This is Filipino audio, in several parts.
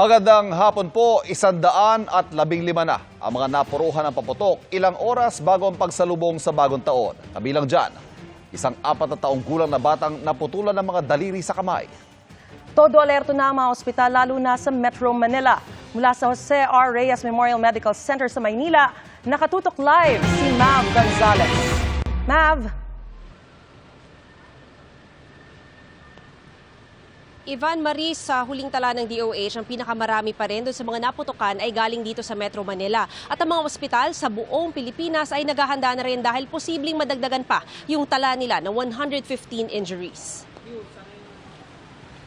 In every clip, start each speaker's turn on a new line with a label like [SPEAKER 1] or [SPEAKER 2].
[SPEAKER 1] Magandang hapon po, isandaan at labing lima na ang mga napuruhan ng paputok ilang oras bago ang pagsalubong sa bagong taon. Kabilang dyan, isang apat na taong gulang na batang naputulan ng mga daliri sa kamay.
[SPEAKER 2] Todo alerto na ang mga ospital lalo na sa Metro Manila. Mula sa Jose R. Reyes Memorial Medical Center sa Maynila, nakatutok live si Mav Gonzalez. Mav,
[SPEAKER 3] Ivan Marie, sa huling tala ng DOH, ang pinakamarami pa rin doon sa mga naputukan ay galing dito sa Metro Manila. At ang mga ospital sa buong Pilipinas ay naghahanda na rin dahil posibleng madagdagan pa yung tala nila ng 115 injuries.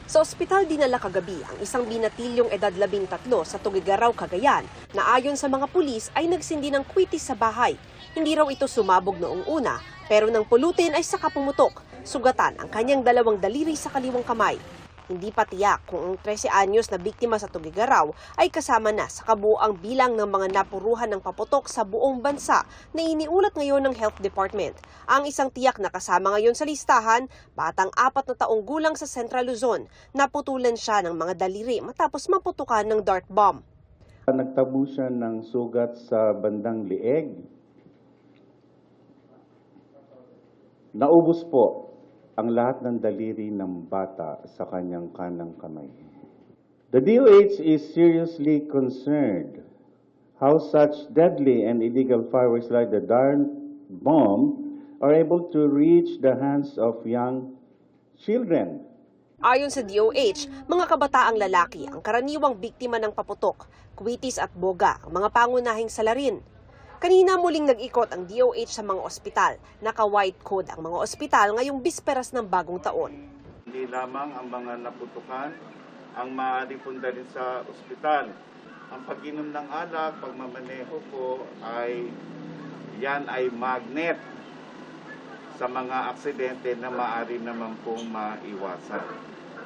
[SPEAKER 3] Sa ospital dinala kagabi ang isang binatilyong edad 13 sa Tugigaraw, Cagayan na ayon sa mga pulis ay nagsindi ng kwitis sa bahay. Hindi raw ito sumabog noong una pero nang pulutin ay saka pumutok. Sugatan ang kanyang dalawang daliri sa kaliwang kamay. Hindi pa tiyak kung ang 13 anyos na biktima sa Tugigaraw ay kasama na sa kabuang bilang ng mga napuruhan ng paputok sa buong bansa na iniulat ngayon ng Health Department. Ang isang tiyak na kasama ngayon sa listahan, batang apat na taong gulang sa Central Luzon, naputulan siya ng mga daliri matapos maputukan ng dart bomb.
[SPEAKER 4] Nagtabo siya ng sugat sa bandang lieg. Naubos po ang lahat ng daliri ng bata sa kanyang kanang kamay. The DOH is seriously concerned how such deadly and illegal fireworks like the dart bomb are able to reach the hands of young children.
[SPEAKER 3] Ayon sa DOH, mga kabataang lalaki ang karaniwang biktima ng paputok, kwitis at boga, ang mga pangunahing salarin. Kanina muling nag-ikot ang DOH sa mga ospital. Naka-white code ang mga ospital ngayong bisperas ng bagong taon.
[SPEAKER 4] Hindi lamang ang mga naputukan ang maaaring pundarin sa ospital. Ang pag-inom ng alak, pagmamaneho po ay yan ay magnet sa mga aksidente na maaari naman pong maiwasan.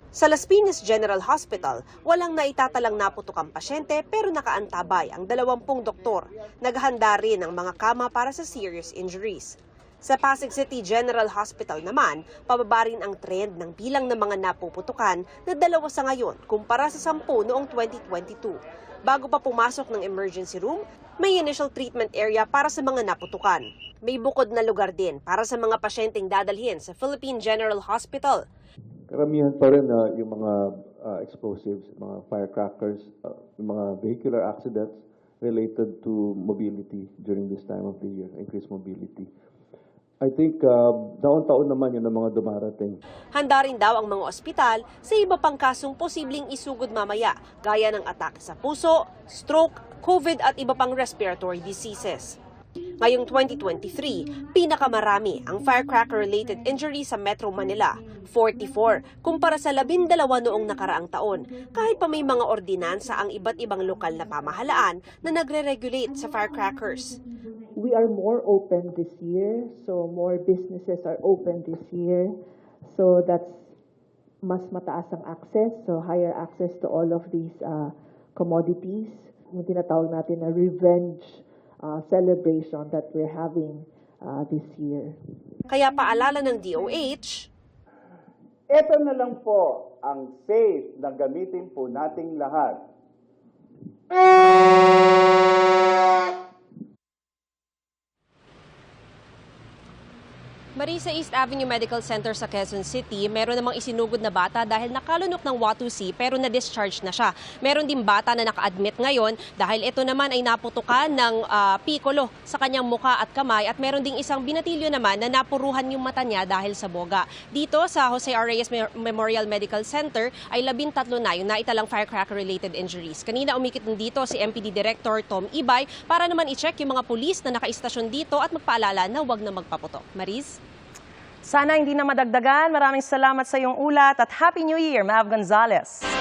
[SPEAKER 3] Sa Las Piñas General Hospital, walang naitatalang naputukang pasyente pero nakaantabay ang 20 doktor. Naghahanda rin ang mga kama para sa serious injuries. Sa Pasig City General Hospital naman, pababa rin ang trend ng bilang ng mga napuputukan na dalawa sa ngayon kumpara sa 10 noong 2022. Bago pa pumasok ng emergency room, may initial treatment area para sa mga naputukan. May bukod na lugar din para sa mga pasyenteng dadalhin sa Philippine General Hospital.
[SPEAKER 5] Karamihan pa rin na yung mga uh, explosives, mga firecrackers, uh, yung mga vehicular accidents related to mobility during this time of the year, increased mobility. I think uh, taon-taon naman yun ang mga dumarating.
[SPEAKER 3] Handa rin daw ang mga ospital sa iba pang kasong posibleng isugod mamaya, gaya ng atake sa puso, stroke, COVID at iba pang respiratory diseases. Ngayong 2023, pinakamarami ang firecracker-related injuries sa Metro Manila, 44, kumpara sa 12 noong nakaraang taon, kahit pa may mga ordinansa ang iba't ibang lokal na pamahalaan na nagre-regulate sa firecrackers.
[SPEAKER 6] we are more open this year, so more businesses are open this year. So that's mas mataas ang access, so higher access to all of these uh, commodities. Yung tinatawag natin na revenge uh, celebration that we're having uh, this year.
[SPEAKER 3] Kaya paalala ng DOH,
[SPEAKER 4] Ito na lang po ang safe na gamitin po nating lahat.
[SPEAKER 3] Marie, sa East Avenue Medical Center sa Quezon City, meron namang isinugod na bata dahil nakalunok ng Watusi pero na-discharge na siya. Meron din bata na naka-admit ngayon dahil ito naman ay naputukan ng ah, pikolo sa kanyang muka at kamay at meron ding isang binatilyo naman na napuruhan yung mata niya dahil sa boga. Dito sa Jose. Reyes Me- Memorial Medical Center ay labintatlo na yung naitalang firecracker-related injuries. Kanina umikit din dito si MPD Director Tom Ibay para naman i-check yung mga pulis na nakaistasyon dito at magpaalala na huwag na magpaputok. Maris?
[SPEAKER 2] Sana hindi na madagdagan. Maraming salamat sa iyong ulat at Happy New Year, Mav Gonzalez.